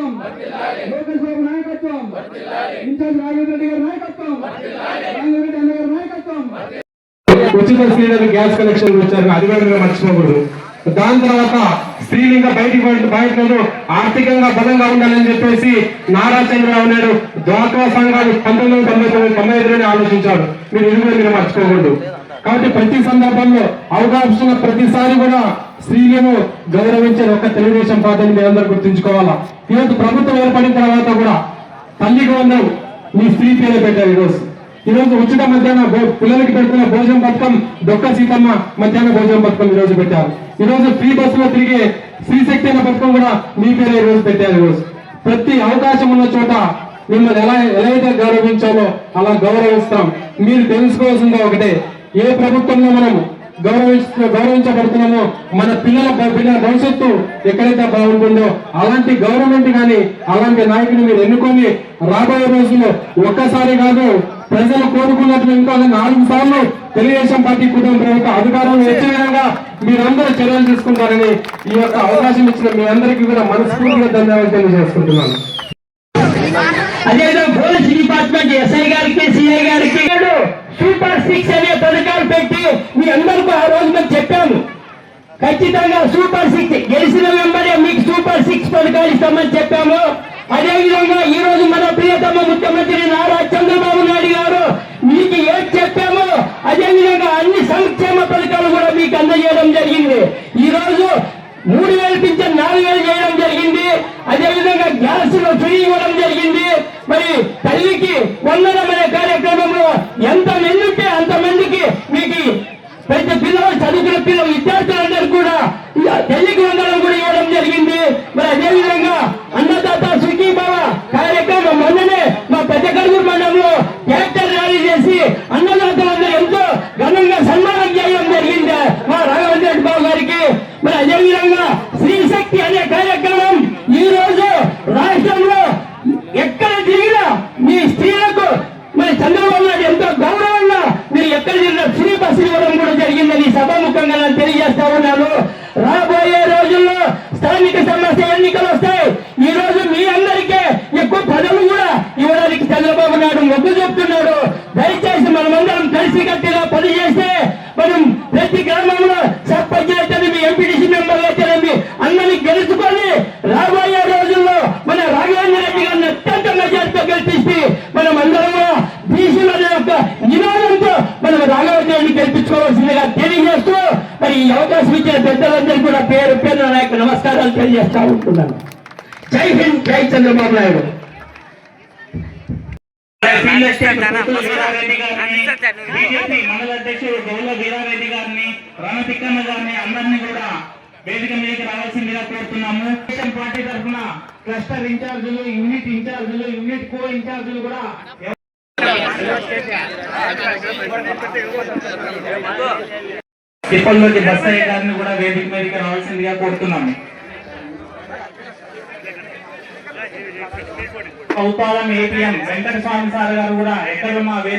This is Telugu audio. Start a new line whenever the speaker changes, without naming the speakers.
నాయకత్వం. లోకేష్ బాబు నాయకత్వం. ఇన్ఛార్జ్ రాఘవేంద్ర రెడ్డి గారి నాయకత్వం. రాఘవేంద్ర రెడ్డి అన్న గారి నాయకత్వం.
ఉచిత స్త్రీలకు గ్యాస్ కనెక్షన్ వచ్చారు. అది కూడా మర్చిపోకూడదు. దాని తర్వాత స్త్రీలింగ ఇంకా బయటికి బయట- బయటకు ఆర్థికంగా బలంగా ఉండాలని చెప్పేసి నారా చంద్రబాబు నాయుడు ద్వాకా సంఘాలు పంతొమ్మిది వందల తొంభై తొమ్మిది తొంభై ఐదులోనే ఆలోచించాడు మీరు ఇది మీరు మర్చిపోకూడదు? కాబట్టి ప్రతి సందర్భంలో అవకాశం ప్రతిసారి కూడా స్త్రీలను గౌరవించే ఒక తెలుగుదేశం పార్టీని మీ అందరూ గుర్తుంచుకోవాలా? ఈరోజు ప్రభుత్వం ఏర్పడిన తర్వాత కూడా తల్లికి వందం మీ స్త్రీ పేరే పెట్టారు ఈరోజు. ఈ రోజు ఉచిత మధ్యాహ్న పిల్లలకి పెడుతున్న భోజనం పథకం దొక్క సీతమ్మ మధ్యాహ్న భోజనం పథకం ఈ రోజు పెట్టారు. ఈ రోజు ఫ్రీ బస్సులో తిరిగే శ్రీశక్తి అనే పథకం కూడా మీ పేరే ఈ రోజు పెట్టారు ఈ రోజు ప్రతి అవకాశం ఉన్న చోట మిమ్మల్ని ఎలా ఎలా అయితే గౌరవించాలో అలా గౌరవిస్తాం. మీరు తెలుసుకోవాల్సిందే ఒకటే ఏ ప్రభుత్వంలో మనం గౌరవించ గౌరవించబడుతున్నామో మన పిల్లల పిల్లల భవిష్యత్తు ఎక్కడైతే బాగుంటుందో అలాంటి గవర్నమెంట్ కానీ అలాంటి నాయకుని మీరు ఎన్నుకొని రాబోయే రోజుల్లో ఒక్కసారి కాదు ప్రజలు కోరుకున్నట్లు ఇంకా నాలుగు సార్లు తెలుగుదేశం పార్టీ కుటుంబ ప్రభుత్వ అధికారంలో వచ్చే విధంగా మీరందరూ చర్యలు తీసుకుంటారని ఈ యొక్క అవకాశం ఇచ్చిన మీ అందరికీ కూడా మనస్ఫూర్తిగా ధన్యవాదాలు తెలియజేసుకుంటున్నాను.
అదేవిధంగా పోలీస్ డిపార్ట్మెంట్ ఎస్ఐ గారికి సిఐ గారికి. సూపర్ సిక్స్ అనే పథకాలు పెట్టి మీ అందరికీ ఆ రోజు మేము చెప్పాము. ఖచ్చితంగా సూపర్ సిక్స్ గెలిచిన వెంబడే మీకు సూపర్ సిక్స్ పథకాలు ఇస్తామని చెప్పాము. అదేవిధంగా ఈ రోజు మన ప్రియతమ ముఖ్యమంత్రి నారా చంద్రబాబు నాయుడు గారు మీకు ఏం చెప్పామో అదేవిధంగా అన్ని సంక్షేమ పథకాలు కూడా మీకు అందజేయడం జరిగింది. ఈ రోజు మూడు వేలు పింఛన్ నాలుగు వేలు చేయడం జరిగింది. అదేవిధంగా గ్యాస్లో ఫ్రీ ఇవ్వడం జరిగింది. మరి తల్లికి వందల అనే కార్యక్రమంలో ఎంత మంది ఉంటే అంత మందికి మీకు ప్రతి పిల్లలు చదువుకున్న పిల్లలు విద్యార్థులందరూ కూడా ఇక తల్లికి వందనం కూడా ఇవ్వడం జరిగింది మరి అదేవిధంగా అన్నదాత సుఖీభావ కార్యక్రమం మొన్ననే మా పెద్ద కడుగు మండలంలో ట్రాక్టర్ ర్యాలీ చేసి అన్నదాతలందరూ ఎంతో ఘనంగా సన్మానం చేయడం జరిగింది మా రాఘవేంద్ర రెడ్డి బాబు గారికి మరి అదేవిధంగా స్త్రీ శక్తి అనే కార్యక్రమం ఈ రోజు రాష్ట్రంలో ఎక్కడ తిరిగినా మీ స్త్రీలకు మరి చంద్రబాబు నాయుడు ఎంతో గౌరవంగా మీరు ఎక్కడ తిరిగినా ఫ్రీ బస్సు ఇవ్వడం కూడా జరిగిందని సభాముఖంగా నేను తెలియజేస్తా ఉన్నాను రాబోయే రోజుల్లో స్థానిక సమస్య ఎన్నికలు వస్తాయి ఈ రోజు మీ అందరికీ ఎక్కువ పదవులు కూడా ఇవ్వడానికి చంద్రబాబు నాయుడు మొగ్గు చెప్తున్నాడు దయచేసి మనమందరం పనిచేస్తే మనం ప్రతి గ్రామంలో సర్పంచ్ అయితేనే మీ ఎంపీటీసీ మెంబర్లు అయితేనేమి అందరినీ గెలుచుకొని రాబోయే రోజుల్లో మన రాఘవేంద్ర రెడ్డి గారిని అత్యంత మెజార్టీతో గెలిపిస్తే మనం అందరము బీసీల యొక్క నినాదంతో మనం రాఘవేంద్ర రెడ్డి గెలిపించుకోవాల్సిందిగా తెలియజేస్తూ మరి ఈ అవకాశం ఇచ్చిన పెద్దలందరికీ కూడా పేరు పేరు నా యొక్క నమస్కారాలు తెలియజేస్తా ఉంటున్నాను. జై హింద్ జై చంద్రబాబు నాయుడు.
మండల అధ్యక్షుడు గౌల వీరారెడ్డి గారిని రణతిక్కన్న గారిని అందరినీ కూడా వేదిక మీదకి రావాల్సిందిగా కోరుతున్నాము. తెలుగుదేశం పార్టీ తరఫున క్లస్టర్ ఇన్ఛార్జీలు యూనిట్ ఇన్ఛార్జీలు యూనిట్ కో ఇన్ఛార్జీలు కూడా తిప్పల్లోకి బస్సయ్య గారిని కూడా వేదిక మీదకి రావాల్సిందిగా కోరుతున్నాము. కౌతాలం ఏటీఎం వెంకట స్వామి సార్ గారు కూడా ఎక్కడ మా